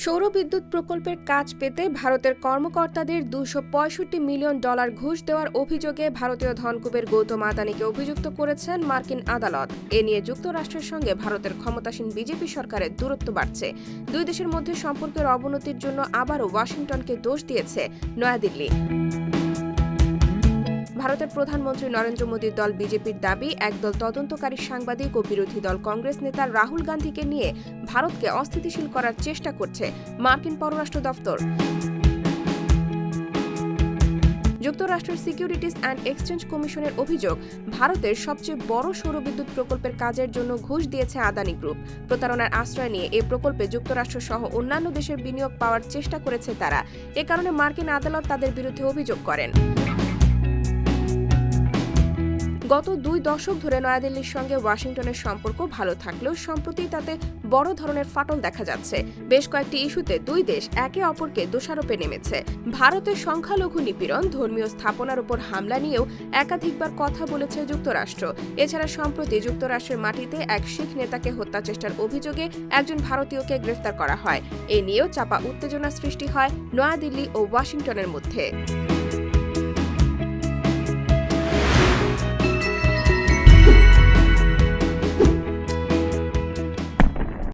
সৌর বিদ্যুৎ প্রকল্পের কাজ পেতে ভারতের কর্মকর্তাদের দুশো মিলিয়ন ডলার ঘুষ দেওয়ার অভিযোগে ভারতীয় ধনকুবের গৌতম আদানিকে অভিযুক্ত করেছেন মার্কিন আদালত। এ নিয়ে যুক্তরাষ্ট্রের সঙ্গে ভারতের ক্ষমতাসীন বিজেপি সরকারের দূরত্ব বাড়ছে। দুই দেশের মধ্যে সম্পর্কের অবনতির জন্য আবারও ওয়াশিংটনকে দোষ দিয়েছে নয়াদিল্লি। ভারতের প্রধানমন্ত্রী নরেন্দ্র মোদীর দল বিজেপির দাবি, একদল তদন্তকারী সাংবাদিক ও বিরোধী দল কংগ্রেস নেতা রাহুল গান্ধীকে নিয়ে ভারতকে অস্থিতিশীল করার চেষ্টা করছে মার্কিন পররাষ্ট্র দফতর যুক্তরাষ্ট্রের সিকিউরিটিজ অ্যান্ড এক্সচেঞ্জ কমিশনের অভিযোগ, ভারতের সবচেয়ে বড় সৌরবিদ্যুৎ প্রকল্পের কাজের জন্য ঘুষ দিয়েছে আদানি গ্রুপ। প্রতারণার আশ্রয় নিয়ে এ প্রকল্পে যুক্তরাষ্ট্র সহ অন্যান্য দেশের বিনিয়োগ পাওয়ার চেষ্টা করেছে তারা। এ কারণে মার্কিন আদালত তাদের বিরুদ্ধে অভিযোগ করেন। গত দুই দশক ধরে নয়াদিল্লির সঙ্গে ওয়াশিংটনের সম্পর্ক ভালো থাকলেও সম্প্রতি তাতে বড় ধরনের ফাটল দেখা যাচ্ছে। বেশ কয়েকটি ইস্যুতে দুই দেশ একে অপরকে দোষারোপে নেমেছে। ভারতের সংখ্যালঘু নিপীড়ন, ধর্মীয় স্থাপনার উপর হামলা নিয়েও একাধিকবার কথা বলেছে যুক্তরাষ্ট্র। এছাড়া সম্প্রতি যুক্তরাষ্ট্রের মাটিতে এক শিখ নেতাকে হত্যা চেষ্টার অভিযোগে একজন ভারতীয়কে গ্রেফতার করা হয়। এ নিয়েও চাপা উত্তেজনা সৃষ্টি হয় নয়াদিল্লি ও ওয়াশিংটনের মধ্যে।